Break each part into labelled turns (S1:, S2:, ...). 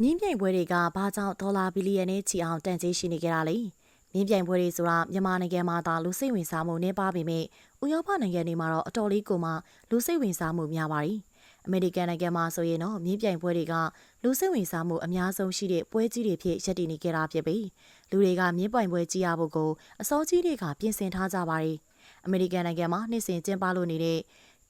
S1: မြင်းပြိုင်ပွဲတွေကဘာကြောင့်ဒေါ်လာဘီလီယံနဲ့ချီအောင်တန်ကြေးရှိနေကြတာလဲမြင်းပြိုင်ပွဲတွေဆိုတာမြန်မာနိုင်ငံမှာသာလူစိတ်ဝင်စားမှုနည်းပါးပေမဲ့ဥရောပနိုင်ငံတွေမှာတော့အတော်လေးကိုမှလူစိတ်ဝင်စားမှုများပါတယ်အမေရိကန်နိုင်ငံမှာဆိုရင်တော့မြင်းပြိုင်ပွဲတွေကလူစိတ်ဝင်စားမှုအများဆုံးရှိတဲ့ပွဲကြီးတွေဖြစ်ရပ်တည်နေကြတာဖြစ်ပြီးလူတွေကမြင်းပြိုင်ပွဲကြည့်ရဖို့ကိုအစောကြီးတွေကပြင်ဆင်ထားကြပါတယ်အမေရိကန်နိုင်ငံမှာနှစ်စဉ်ကျင်းပလို့နေတဲ့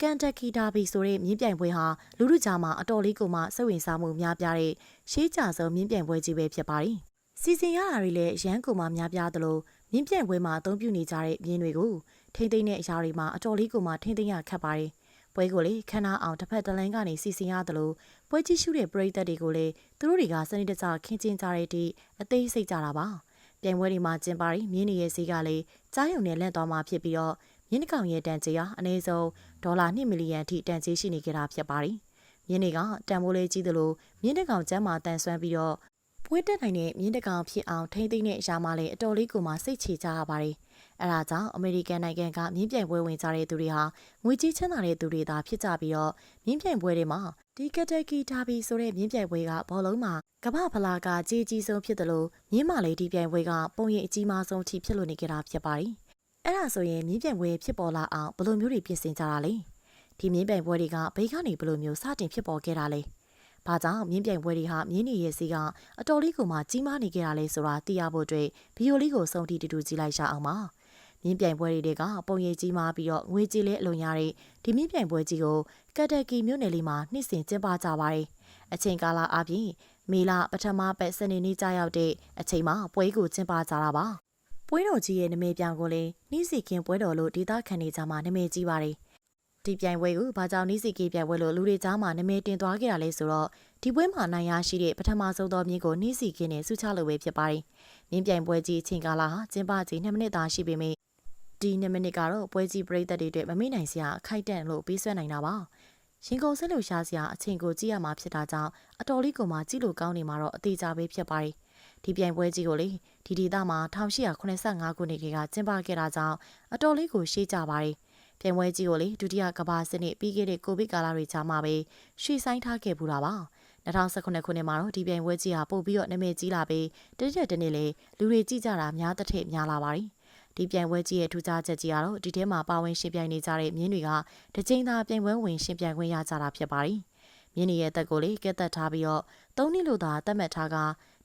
S1: ကန်တက်ကီဒါဘီဆိုတဲ့မြင်းပြိုင်ပွဲဟာလူလူကြားမှာအတော်လေးကိုမှစိတ်ဝင်စားမှုများပြားတဲ့ရှေးကြဆုံးမြင်းပြိုင်ပွဲကြီးပဲဖြစ်ပါတယ်။စီစဉ်ရတာတွေလည်းရန်ကုန်မှာများပြားသလိုမြင်းပြိုင်ပွဲမှာအသုံးပြုနေကြတဲ့မြင်းတွေကိုထိမ့်သိမ့်တဲ့အရာတွေမှာအတော်လေးကိုမှထိမ့်သိမ့်ရခက်ပါတယ်။ပွဲကိုလေခန်းနာအောင်တစ်ဖက်တစ်လမ်းကနေစီစဉ်ရသလိုပွဲကြီးရှုတဲ့ပရိသတ်တွေကိုလည်းသူတို့တွေကစနစ်တကျခင်းကျင်းကြတဲ့အထိအသေးစိတ်ကြတာပါ။ပြိုင်ပွဲတွေမှာကျင်းပပြီးမြင်းနေရဲ့ဈေးကလည်းကြားရုံနဲ့လန့်သွားမှာဖြစ်ပြီးတော့ မြင်းတစ်ကောင်ရဲ့တန်ကြေးဟာအနည်းဆုံးဒေါ်လာ2မီလီယံအထိတန်ကြေးရှိနေကြတာဖြစ်ပါတယ်။မြင်းတွေကတန်ဖိုးလေးကြီးသလိုမြင်းတစ်ကောင်ကျမ်းမာတန်ဆွမ်းပြီးတော့ပွေးတက်နိုင်တဲ့မြင်းတစ်ကောင်ဖြစ်အောင်ထိမ့်သိမ့်တဲ့အရာမှလည်းအတော်လေးကိုမှစိတ်ချကြရပါတယ်။အဲဒါကြောင့်အမေရိကန်နိုင်ငံကမြင်းပြိုင်ပွဲဝင်ကြတဲ့သူတွေဟာငွေကြီးချမ်းသာတဲ့သူတွေသာဖြစ်ကြပြီးတော့မြင်းပြိုင်ပွဲတွေမှာဒီကတက်ကီတာဘီဆိုတဲ့မြင်းပြိုင်ပွဲကဘောလုံးမှာကမ္ဘာဖလားကကြီးကြီးဆုံးဖြစ်တယ်လို့မြင်းမာလေးဒီပြိုင်ပွဲကပုံရိပ်အကြီးမားဆုံးအထိဖြစ်လို့နေကြတာဖြစ်ပါတယ်။ အဲ့ဒါဆိုရင်မြင်းပြိုင်ပွဲဖြစ်ပေါ်လာအောင်ဘယ်လိုမျိုးတွေပြင်ဆင်ကြတာလဲဒီမြင်းပြိုင်ပွဲတွေကဘိတ်ကနေဘယ်လိုမျိုးစတင်ဖြစ်ပေါ်ခဲ့တာလဲဘာကြောင့်မြင်းပြိုင်ပွဲတွေဟာမြင်းနေရဲ့စီကအတော်လေးကိုမှကြီးမားနေကြတာလဲဆိုတာသိရဖို့အတွက်ဗီယိုလေးကိုစုံတီတူတူကြည့်လိုက်ရအောင်ပါမြင်းပြိုင်ပွဲတွေကပုံရိပ်ကြီးမားပြီးတော့ငွေကြီးလဲအလုံရတဲ့ဒီမြင်းပြိုင်ပွဲကြီးကိုကတ်တက်ကီမြို့နယ်လေးမှာနှစ်စဉ်ကျင်းပကြပါတယ်အချိန်ကာလအပြင်မေလပထမပတ်စနေနေ့ကြာရောက်တဲ့အချိန်မှာပွဲကိုကျင်းပကြတာပါ ပွဲတော်ကြီးရဲ့နာမည်ပြောင်ကိုလည်းနှီးစီခင်ပွဲတော်လို့ဒေသခံတွေကြားမှာနာမည်ကြီးပါတယ်။ဒီပြိုင်ပွဲကိုဘာကြောင့်နှီးစီကေးပြိုင်ပွဲလို့လူတွေကြားမှာနာမည်တင်သွားခဲ့တာလဲဆိုတော့ဒီပွဲမှာနိုင်ရရှိတဲ့ပထမဆုံးသောမြင်းကိုနှီးစီခင်နဲ့စုချလို့ပဲဖြစ်ပါတယ်။မြင်းပြိုင်ပွဲကြီးအချိန်ကာလဟာကျင်းပချိန်2မိနစ်သာရှိပေမယ့်ဒီ2မိနစ်ကတော့ပွဲကြီးပရိသတ်တွေအတွက်မမေ့နိုင်စရာအခိုက်အတန့်လို့ပြီးဆွဲနိုင်တာပါ။ရင်ကုန်ဆက်လို့ရှားစရာအချိန်ကိုကြည့်ရမှာဖြစ်တာကြောင့်အတော်လေးကိုမှကြည့်လို့ကောင်းနေမှာတော့အသေးချာပဲဖြစ်ပါတယ်။ ဒီပြိုင်ပွဲကြီးကိုလေဒီဒေသမှာ1885ခုနှစ်ကကျင်းပခဲ့တာကြောင့်အတော်လေးကိုရှေးကြပါတယ်။ပြိုင်ပွဲကြီးကိုလေဒုတိယကမ္ဘာစစ်နှစ်ပြီးခဲ့တဲ့ကိုဗစ်ကာလတွေကြားမှာပဲရွှေ့ဆိုင်းထားခဲ့ပူတာပါ။2019ခုနှစ်မှာတော့ဒီပြိုင်ပွဲကြီးဟာပို့ပြီးတော့နာမည်ကြီးလာပြီးတရက်တနေ့လေလူတွေကြည့်ကြတာများတစ်ထည့်များလာပါတယ်။ဒီပြိုင်ပွဲကြီးရဲ့ထူးခြားချက်ကြီးကတော့ဒီထဲမှာပါဝင်ရှင်ပြိုင်နေကြတဲ့မြင်းတွေကတကြိမ်သာပြိုင်ပွဲဝင်ရှင်ပြိုင်ခွင့်ရကြတာဖြစ်ပါတယ်။မြင်းတွေရဲ့တက်ကိုလေကက်သက်ထားပြီးတော့သုံးနှစ်လို့သာသတ်မှတ်ထားက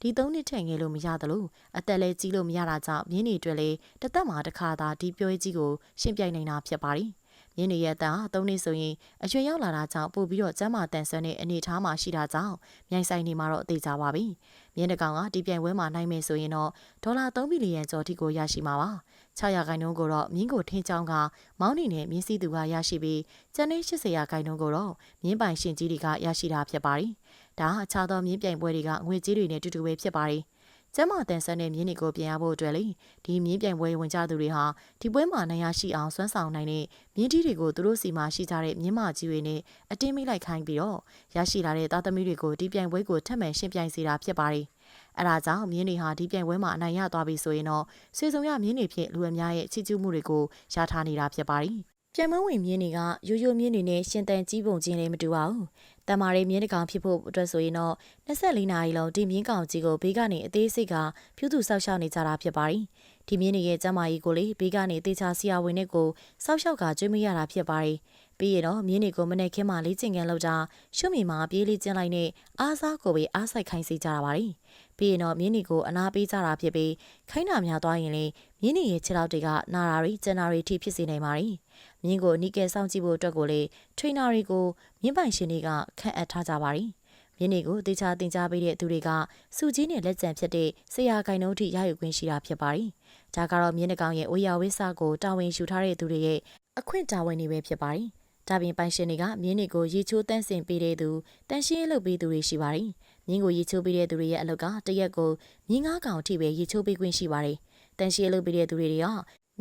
S1: ဒီသုံးနှစ်ထက်ငယ်လို့မရသလိုအသက်လည်းကြီးလို့မရတာကြောင့်မြင်းနေတွေလည်းတသက်မှာတစ်ခါသာဒီပြောရေးကြီးကိုရှင်းပြနိုင်တာဖြစ်ပါတယ်။မြင်းနေရဲ့အသက်ဟာသုံးနှစ်ဆိုရင်အရွယ်ရောက်လာတာကြောင့်ပို့ပြီးတော့ကျမ်းမာတန်ဆွမ်းတဲ့အနေအထားမှာရှိတာကြောင့်မြိုင်ဆိုင်နေမှာတော့အသေးကြပါပြီ။မြင်းတကောင်ကဒီပြိုင်ပွဲမှာနိုင်မယ်ဆိုရင်တော့ဒေါ်လာ3ဘီလီယံကျော်ထိကိုရရှိမှာပါ။600ခိုင်နှုန်းကိုတော့မြင်းကိုထင်းချောင်းကမောင်းနေနဲ့မြင်းစည်းသူကရရှိပြီးကျန်တဲ့80ရာခိုင်နှုန်းကိုတော့မြင်းပိုင်ရှင်ကြီးတွေကရရှိတာဖြစ်ပါတယ်။ ဒါအခြားသောမြင်းပြိုင်ပွဲတွေကငွေကြေးတွေနဲ့တူတူပဲဖြစ်ပါတယ်။ကျမတန်ဆန်းတဲ့မြင်းတွေကိုပြင်ရဖို့အတွက်လေဒီမြင်းပြိုင်ပွဲဝင်ကြသူတွေဟာဒီပွဲမှာနိုင်ရရှိအောင်စွမ်းဆောင်နိုင်တဲ့မြင်းတီးတွေကိုသူတို့စီမှာရှိကြတဲ့မြင်းမကြီးတွေနဲ့အတင်းမိလိုက်ခိုင်းပြီးတော့ရရှိလာတဲ့သားသမီးတွေကိုဒီပြိုင်ပွဲကိုထပ်မံရှင်းပြိုင်စေတာဖြစ်ပါတယ်။အဲဒါကြောင့်မြင်းတွေဟာဒီပြိုင်ပွဲမှာအနိုင်ရသွားပြီဆိုရင်တော့ဆွေစုံရမြင်းတွေဖြစ်လူအများရဲ့ချီးကျူးမှုတွေကိုရထားနေတာဖြစ်ပါတယ်။ ပြန်မဝင်မြင်းတွေကရိုးရိုးမြင်းတွေနဲ့ရှင်တန်ကြီးပုံချင်းလည်းမတူပါဘူးတမာရီမြင်းတကောင်ဖြစ်ဖို့အတွက်ဆိုရင်တော့24နာရီလုံးဒီမြင်းကောင်ကြီးကိုဘေးကနေအသေးစိတ်ကဖြူသူဆောက်ရှောက်နေကြတာဖြစ်ပါတယ်။ဒီမြင်းတွေရဲ့ကျမကြီးကိုလေဘေးကနေတေချာဆရာဝန်နဲ့ကိုဆောက်ရှောက်ကကျွေးမရတာဖြစ်ပါတယ်။ ပြီးရင်တော့မြင်းတွေကိုမနေ့ခင်းမှလေးကျင်ကန်လောက်တာရှုံမီမှာပြေးလေးကျင်းလိုက်နဲ့အားစားကိုပဲအားဆိုင်ခိုင်းစေကြတာပါတယ်။ပြီးရင်တော့မြင်းတွေကိုအနာပေးကြတာဖြစ်ပြီးခိုင်းတာများသွားရင်လေမြင်းတွေရဲ့ခြေထောက်တွေကနာတာတွေကျန်တာတွေထိဖြစ်စေနိုင်ပါတယ်။မြင်းကိုနီးကယ်စောင့်ကြည့်ဖို့အတွက်ကိုလေထရိနာတွေကိုမြင်းပိုင်ရှင်တွေကခန့်အပ်ထားကြပါရီမြင်းတွေကိုတေချာတင် जा ပေးတဲ့သူတွေကစုကြီးနဲ့လက်ကျန်ဖြစ်တဲ့ဆရာကိုင်နှုံးထိရယူခွင့်ရှိတာဖြစ်ပါရီဒါကတော့မြင်းတကောင်ရဲ့ဝေယဝိဆကိုတာဝန်ယူထားတဲ့သူတွေရဲ့အခွင့်တာဝန်တွေပဲဖြစ်ပါရီ ဒါပြင်ပိုင်ရှင်တွေကမြင်းတွေကိုရေချိုးတန့်စင်ပေးတဲ့သူတန်ရှင်းလုပ်ပေးသူတွေရှိပါတယ်။မြင်းကိုရေချိုးပေးတဲ့သူတွေရဲ့အလုပ်ကတရက်ကိုမြင်းငါးကောင်အထိပဲရေချိုးပေးခွင့်ရှိပါတယ်။တန်ရှင်းလုပ်ပေးတဲ့သူတွေက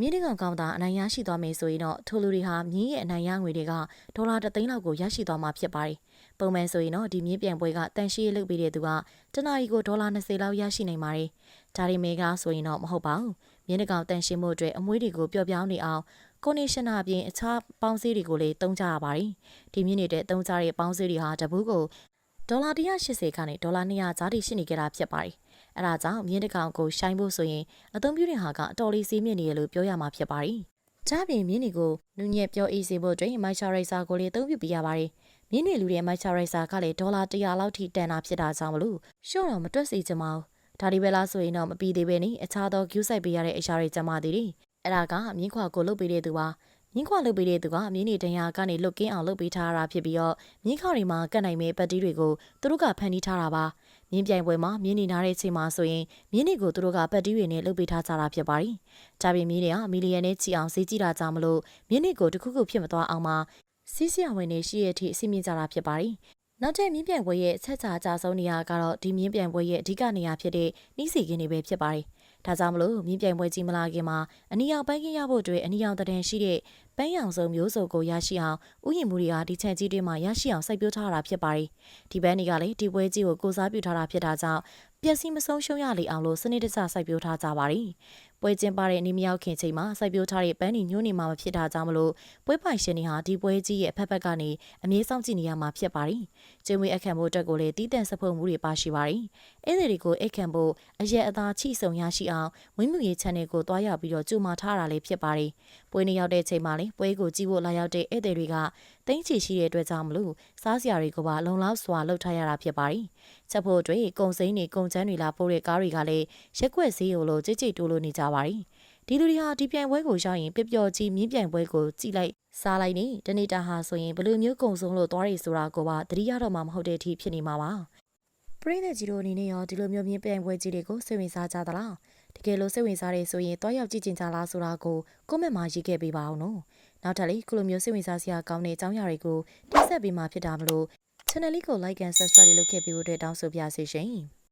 S1: မြင်းတကောင်ကောင်းတာအနိုင်ရရှိသွားမယ်ဆိုရင်တော့ထိုလူတွေဟာမြင်းရဲ့အနိုင်ရငွေတွေကဒေါ်လာ3သိန်းလောက်ကိုရရှိသွားမှာဖြစ်ပါတယ်။ပုံမှန်ဆိုရင်တော့ဒီမြင်းပြန်ပွဲကတန်ရှည်လုပ်ပေးတဲ့သူကတနာရီကိုဒေါ်လာ20လောက်ရရှိနိုင်ပါတယ်။ဒါရီမေကဆိုရင်တော့မဟုတ်ပါဘူး။မြင်းတကောင်တန်ရှင်းမှုအတွက်အမွှေးတွေကိုပျော့ပြောင်းနေအောင် ကိုနေရှင်နာအပြင်အခြားပေါင်းစည်းတွေကိုလည်းတုံးကြရပါတယ်။ဒီမြင်းနေတဲ့တုံးကြတဲ့ပေါင်းစည်းတွေဟာတပူးကိုဒေါ်လာ180ကနေဒေါ်လာ200ကြားထိရှိနေကြတာဖြစ်ပါတယ်။အဲဒါကြောင့်မြင်းတစ်ကောင်ကိုရှိုင်းဖို့ဆိုရင်အသုံးပြုတဲ့ဟာကအတော်လေးစီးမြင့်နေရလို့ပြောရမှာဖြစ်ပါတယ်။ဒါ့အပြင်မြင်းတွေကိုနူညက်ပြောအေးစေဖို့အတွက်မိုက်ချာရိုက်ဆာကိုလည်းအသုံးပြုပြရပါတယ်။မြင်းတွေလူတဲ့မိုက်ချာရိုက်ဆာကလည်းဒေါ်လာ100လောက်ထိတန်တာဖြစ်တာကြောင့်မလို့ရှော့တော့မတွက်စီချင်ပါဘူး။ဒါဒီပဲလားဆိုရင်တော့မပြီးသေးပဲနေအခြားသောကျူးဆိုင်ပေးရတဲ့အရာတွေကြမှာသေးတယ်။ အဲဒါကမြင်းခွာကိုလုတ်ပေးတဲ့သူပါ။မြင်းခွာလုတ်ပေးတဲ့သူကမြင်းနေတန်ရာကနေလွတ်ကင်းအောင်လုပ်ပေးထားတာဖြစ်ပြီးတော့မြင်းခွာတွေမှာကတ်နိုင်မဲ့ပတ်တီးတွေကိုသူတို့ကဖန်တီးထားတာပါမြင်းပြိုင်ပွဲမှာမြင်းနေနာတဲ့အချိန်မှာဆိုရင်မြင်းတွေကိုသူတို့ကပတ်တီးတွေနဲ့လုပ်ပေးထားကြတာဖြစ်ပါတယ်။ဒါပြင်မြင်းတွေကမီလီယံနဲ့ချီအောင်ဈေးကြီးတာကြောင့်မလို့မြင်းတွေကိုတစ်ခုခုဖြစ်မသွားအောင်မှာစီးစရာဝင်နေရှိရဲ့အထိအစီအမင်းကြတာဖြစ်ပါတယ်။နောက်ထပ်မြင်းပြိုင်ပွဲရဲ့အချက်ချာအကြဆုံးနေရာကတော့ဒီမြင်းပြိုင်ပွဲရဲ့အဓိကနေရာဖြစ်တဲ့နှီးစီကင်းတွေပဲဖြစ်ပါတယ်။ ဒါကြောင့်မလို့မြင်းပြိုင်ပွဲကြီးမလာခင်မှာအနီရောင်ပန်းခင်းရဖို့အတွက်အနီရောင်တန်ရှိတဲ့ပန်းရောင်စုံမျိုးစုံကိုရရှိအောင်ဥယျာဉ်မှုတွေကဒီချန်ကြီးတွေမှာရရှိအောင်စိုက်ပျိုးထားတာဖြစ်ပါတယ်။ဒီပန်းတွေကလည်းဒီပွဲကြီးကိုကိုစားပြုထားတာဖြစ်တာကြောင့်ပျက်စီးမဆုံးရှုံးရလေအောင်လို့စနစ်တကျစိုက်ပျိုးထားကြပါတယ်။ ပွဲကျင်းပတဲ့နေမရောက်ခင်ချိန်မှာစိုက်ပျိုးထားတဲ့ပန်းတွေညှိုးနေမှာမဖြစ်တာကြောင့်မလို့ပွဲပိုင်ရှင်တွေဟာဒီပွဲကြီးရဲ့အဖက်ဖက်ကနေအမြဲစောင့်ကြည့်နေရမှာဖြစ်ပါတယ်။ကျင်းဝေးအခမ်းဖို့အတွက်ကိုလည်းတီးတန့်စဖုံမှုတွေပါရှိပါတယ်။အဲ့ဒီတွေကိုအခမ်းဖို့အရက်အသားချိဆုံရရှိအောင်ဝင်းမှုရေး channel ကိုတွားရောက်ပြီးတော့ကြိုမာထားတာလေးဖြစ်ပါတယ်။ပွဲနေရောက်တဲ့ချိန်မှာလည်းပွဲကိုကြည့်ဖို့လာရောက်တဲ့ဧည့်သည်တွေကတင်းချီရှိတဲ့အတွက်ကြောင့်မလို့စားစရာတွေကိုပါလုံလောက်စွာလှုပ်ထားရတာဖြစ်ပါတယ်။ ချက်ဖို့အတွက်ကုံစိမ်းတွေကုံချမ်းတွေလာပို့တဲ့ကားတွေကလည်းရက်ွက်စည်းကိုလိုကြိတ်ကြိတ်တိုးလို့နေကြပါတယ်။ဒီလူတွေဟာဒီပြိုင်ပွဲကိုရောက်ရင်ပျော်ပျော်ကြီးမြင်းပြိုင်ပွဲကိုကြည့်လိုက်စားလိုက်နေတနေ့တာဟာဆိုရင်ဘယ်လိုမျိုးကုံဆုံးလို့သွားရည်ဆိုတာကိုပါသတိရတော့မှမဟုတ်တဲ့အထိဖြစ်နေမှာပါ။ပရိသတ်ကြီးတို့အနေနဲ့ရောဒီလိုမျိုးမြင်းပြိုင်ပွဲကြီးတွေကိုစိတ်ဝင်စားကြသလား။တကယ်လို့စိတ်ဝင်စားတယ်ဆိုရင်တွားရောက်ကြည့်ကြကြလားဆိုတာကိုကွန်မန့်မှာရေးခဲ့ပေးပါအောင်နော်။နောက်ထပ်လေးခုလိုမျိုးစိတ်ဝင်စားစရာကောင်းတဲ့အကြောင်းအရာတွေကိုတင်ဆက်ပေးမှာဖြစ်တာမလို့ channel လေးကို like and subscribe လုပ်ခဲ့ပေးဖို့အတွက်တောင်းဆိုပါရစေရှင်။